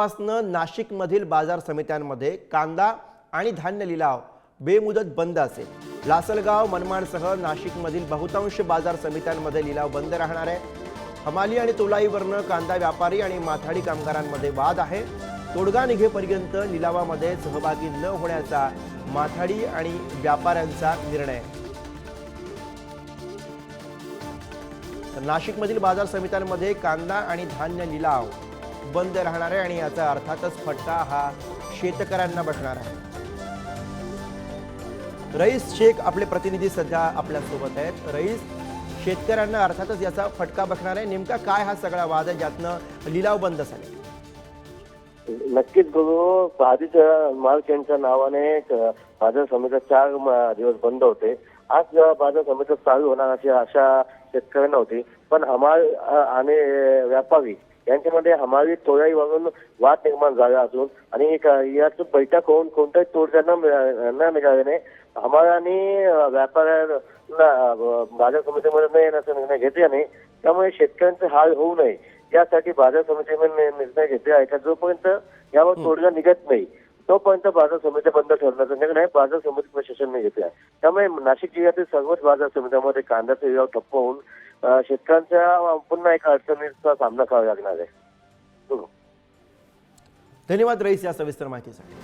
आजपासनं नाशिकमधील बाजार समित्यांमध्ये कांदा आणि धान्य लिलाव बेमुदत बंद असेल. लासलगाव मनमाडसह नाशिकमधील बहुतांश बाजार समित्यांमध्ये लिलाव बंद राहणार आहे. हमाली आणि तोलाईवरनं कांदा व्यापारी आणि माथाडी कामगारांमध्ये वाद आहे. तोडगा निघेपर्यंत लिलावामध्ये सहभागी न होण्याचा माथाडी आणि व्यापाऱ्यांचा निर्णय. तर नाशिकमधील बाजार समित्यांमध्ये कांदा आणि धान्य लिलाव बंद राहणार आहे आणि याचा अर्थातच फटका हा शेतकऱ्यांना बसणार आहे. रईस शेख आपले प्रतिनिधी सध्या आपल्यासोबत आहेत. रईस शेतकऱ्यांना अर्थातच याचा फटका बसणार आहे. नेमका काय हा सगळा वाद आहे? ज्यातनं लिलाव बंद झाले. नक्कीच गुरु आधीच मार्क यांच्या नावाने बाजार समित्या चार दिवस बंद होते. आज जेव्हा बाजार समित्या चालू होणार अशी आशा शेतकऱ्यांना होती. पण हमाल आणि व्यापारी यांच्यामध्ये हमाली तोडाईवरून वाद निर्माण झाला असून आणि याच बैठक होऊन कोणताही तोडगा न मिळा- न मिळाल्याने हमाल आणि अ, व्यापाऱ्यांना बाजार समितीमध्ये न येण्याचा निर्णय घेतल्याने त्यामुळे शेतकऱ्यांचे हाल होऊ नये. यासाठी बाजार समितीने निर्णय घेतला आहे का? जोपर्यंत यावर तोडगा निघत नाही तोपर्यंत बाजार समित्या बंद ठरण्याचा निर्णय बाजार समिती प्रशासनाने घेतला आहे. त्यामुळे नाशिक जिल्ह्यातील सर्वच बाजार समित्यामध्ये कांद्याचा लिलाव ठप्प होऊन शेतकऱ्यांच्या पुन्हा एका अडचणीचा सामना करावा लागणार आहे. धन्यवाद रईस या सविस्तर माहितीसाठी.